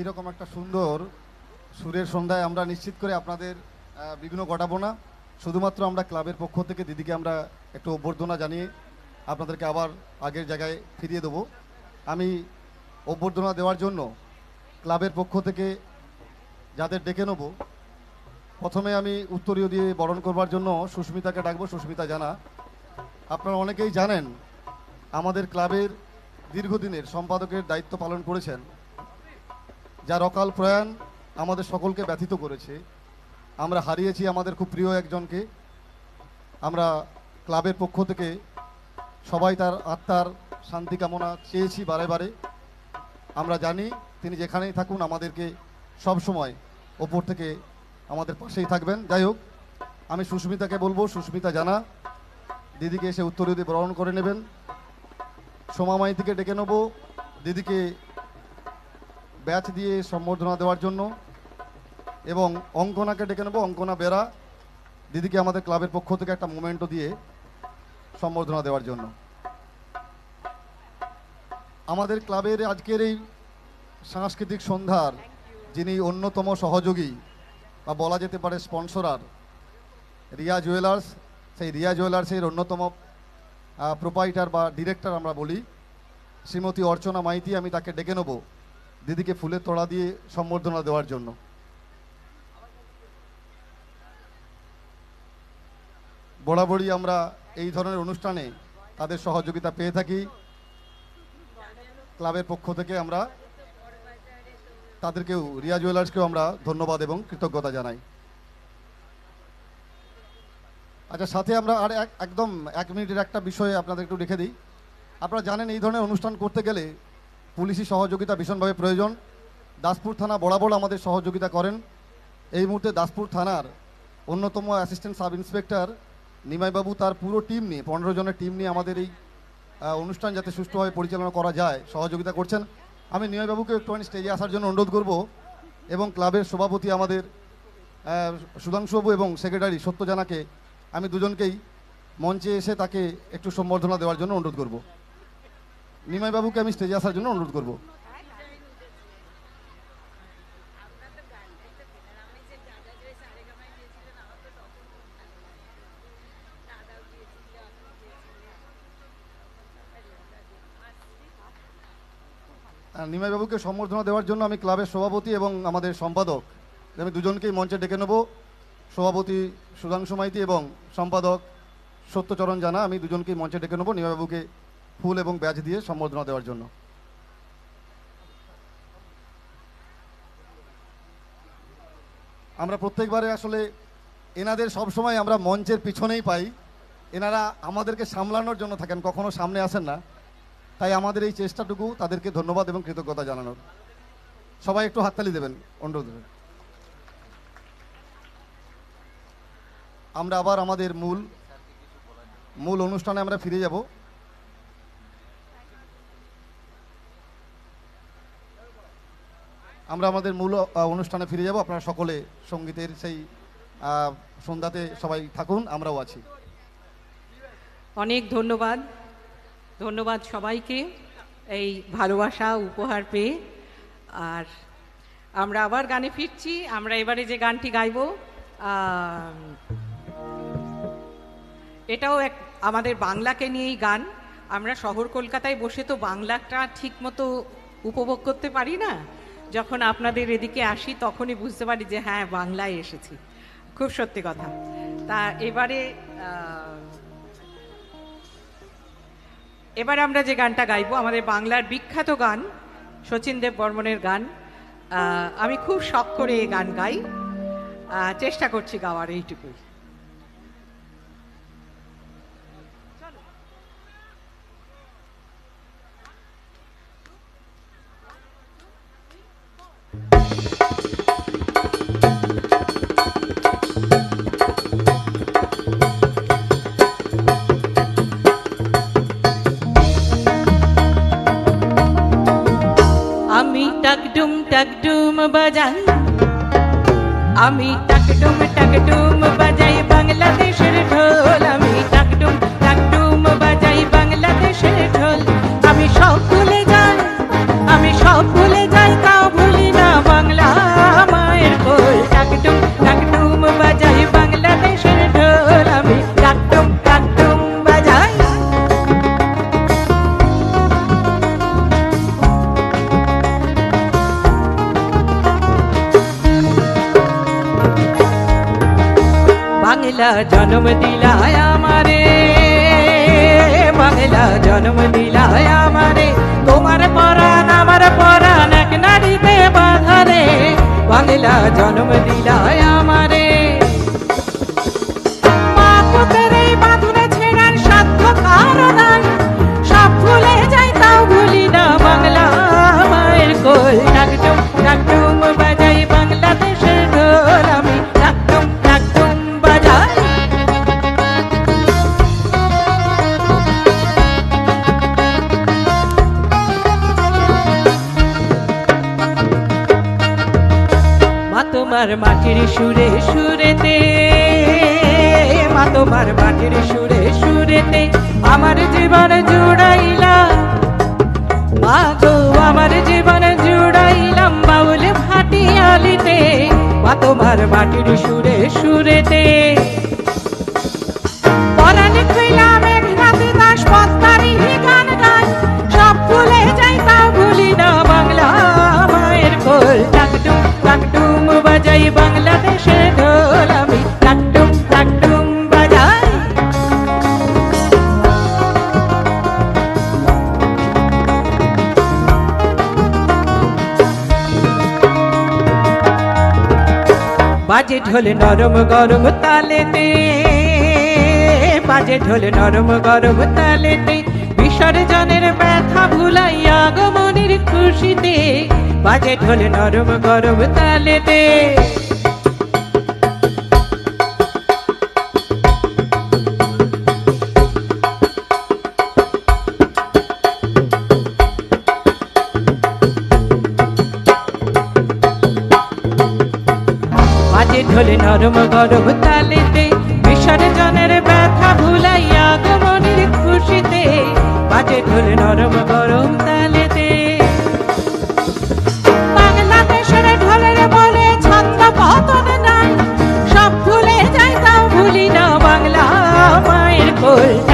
এইরকম একটা সুন্দর সুরের সন্ধ্যায় আমরা নিশ্চিত করে আপনাদের বিঘ্ন ঘটাবো না। শুধুমাত্র আমরা ক্লাবের পক্ষ থেকে দিদিকে আমরা একটু অভ্যর্থনা জানিয়ে আপনাদেরকে আবার আগের জায়গায় ফিরিয়ে দেবো। আমি অভ্যর্থনা দেওয়ার জন্য ক্লাবের পক্ষ থেকে যাদের ডেকে নেব, প্রথমে আমি উত্তরীয় দিয়ে বরণ করবার জন্য সুস্মিতাকে ডাকবো। সুস্মিতা জানা, আপনারা অনেকেই জানেন আমাদের ক্লাবের দীর্ঘদিনের সম্পাদকের দায়িত্ব পালন করেছেন। যার অকাল প্রয়াণ আমাদের সকলকে ব্যথিত করেছে। আমরা হারিয়েছি আমাদের খুব প্রিয় একজনকে। আমরা ক্লাবের পক্ষ থেকে সবাই তার আত্মার শান্তি কামনা চেয়েছি বারে বারে। আমরা জানি তিনি যেখানেই থাকুন আমাদেরকে সব সময় ওপর থেকে আমাদের পাশেই থাকবেন। যাই হোক, আমি সুস্মিতাকে বলব, সুস্মিতা জানা, দিদিকে এসে উত্তরীয় দিয়ে গ্রহণ করে নেবেন। সোমা মাইতিকে ডেকে নেব। দিদিকে ব্যাচ দিয়ে সম্বর্ধনা দেওয়ার জন্য। এবং অঙ্কনাকে ডেকে নেব, অঙ্কনা বেরা। দিদিকে আমাদের ক্লাবের পক্ষ থেকে একটা মোমেন্টও দিয়ে সম্বর্ধনা দেওয়ার জন্য। আমাদের ক্লাবের আজকের এই সাংস্কৃতিক সন্ধ্যার, যিনি অন্যতম সহযোগী, বা বলা যেতে পারে স্পন্সরার রিয়া জুয়েলার্স, সেই রিয়া জুয়েলার্সের অন্যতম প্রোপাইটার বা ডিরেক্টর আমরা বলি, শ্রীমতী অর্চনা মাইতি, আমি তাকে ডেকে নেব। দিদিকে ফুলের তোড়া দিয়ে সম্বর্ধনা দেওয়ার জন্য। বরাবরই আমরা এই ধরনের অনুষ্ঠানে তাদের সহযোগিতা পেয়ে থাকি। ক্লাবের পক্ষ থেকে আমরা তাদেরকেও, রিয়া জুয়েলার্সকেও আমরা ধন্যবাদ এবং কৃতজ্ঞতা জানাই। আচ্ছা সাথে আমরা আর এক, একদম এক মিনিটের একটা বিষয়ে আপনাদের একটু রেখে দিই। আপনারা জানেন এই ধরনের অনুষ্ঠান করতে গেলে পুলিশি সহযোগিতা ভীষণভাবে প্রয়োজন। দাসপুর থানা বরাবর আমাদের সহযোগিতা করেন। এই মুহূর্তে দাসপুর থানার অন্যতম অ্যাসিস্ট্যান্ট সাব ইন্সপেক্টর নিমাইবাবু তার পুরো টিম নিয়ে, পনেরো জনের টিম নিয়ে আমাদের এই অনুষ্ঠান যাতে সুষ্ঠুভাবে পরিচালনা করা যায়, সহযোগিতা করছেন। আমি নিমাইবাবুকে একটুখানি স্টেজে আসার জন্য অনুরোধ করব এবং ক্লাবের সভাপতি আমাদের সুধাংশুবাবু এবং সেক্রেটারি সত্যজানাকে আমি দুজনকেই মঞ্চে এসে তাকে একটু সম্বর্ধনা দেওয়ার জন্য অনুরোধ করব। নিমাইবাবুকে আমি স্টেজে আসার জন্য অনুরোধ করব। নিমাই বাবুকে সম্বর্ধনা দেওয়ার জন্য আমি ক্লাবের সভাপতি এবং আমাদের সম্পাদক, আমি দুজনকেই মঞ্চে ডেকে নেব। সভাপতি সুধাংশু মাইতি এবং সম্পাদক সত্যচরণ জানা, আমি দুজনকেই মঞ্চে ডেকে নেব। নিমাইবাবুকে ফুল এবং ব্যাচ দিয়ে সম্বর্ধনা দেওয়ার জন্য। আমরা প্রত্যেকবারে আসলে এনাদের সবসময় আমরা মঞ্চের পিছনেই পাই। এনারা আমাদেরকে সামলানোর জন্য থাকেন, কখনো সামনে আসেন না। তাই আমাদের এই চেষ্টাটুকু তাদেরকে ধন্যবাদ এবং কৃতজ্ঞতা জানানোর। সবাই একটু হাততালি দেবেন, অনুরোধ আমরা আবার আমাদের মূল মূল অনুষ্ঠানে আমরা ফিরে যাব। আমরা আমাদের মূল অনুষ্ঠানে ফিরে যাব। আপনারা সকলে সঙ্গীতের সেই সন্ধ্যাতে সবাই থাকুন, আমরাও আছি। অনেক ধন্যবাদ। ধন্যবাদ সবাইকে এই ভালোবাসা, উপহার পেয়ে। আর আমরা আবার গানে ফিরছি। আমরা এবারে যে গানটি গাইব এটাও এক আমাদের বাংলাকে নিয়েই গান। আমরা শহর কলকাতায় বসে তো বাংলাটা ঠিকমতো উপভোগ করতে পারি না। যখন আপনাদের এদিকে আসি, তখনই বুঝতে পারি যে হ্যাঁ বাংলায় এসেছি। খুব সত্যি কথা। তা এবারে এবার আমরা যে গানটা গাইবো, আমাদের বাংলার বিখ্যাত গান শচীন দেব বর্মনের গান আমি খুব শখ করে এই গান গাই। চেষ্টা করছি গাওয়ার এইটুকুই। আমি জন্ম দিলায় আমারে। বাংলা জন্ম দিলায় আমারে। তোমার পরাণ, আমার পরাণ, এক নারীতে বাধারে বাংলা জন্ম দিলায় আমারে। মা পুতের তোমার মাটির সুরে সুরেতে, মা তোমার মাটির সুরে সুরেতে আমার জীবন জুড়াইলা। মা গো, আমার জীবন জুড়াইলাম বাউল ভাটিয়ালিতে, মা তোমার মাটির সুরে সুরেতে। পরাণে কইলাম বাজে ঢোল নরম গরম তালেতে বাজে ঢোল নরম গরম তালেতে, বিসর্জনের ব্যথা ভুলাইয়া আগমনের খুশিতে বাজে ঢোল নরম গরম তালেতে। ঢোলে নরম গরম তালেতে বিসর্জনের ব্যথা ভুলাইয়া আগমনের খুশিতে, বাজে ঢোলে নরম গরম তালেতে। বাংলাদেশের ঢোলের বলে পতন নাই সব ভুলে যাই তাও ভুলি না বাংলা মায়ের কোল।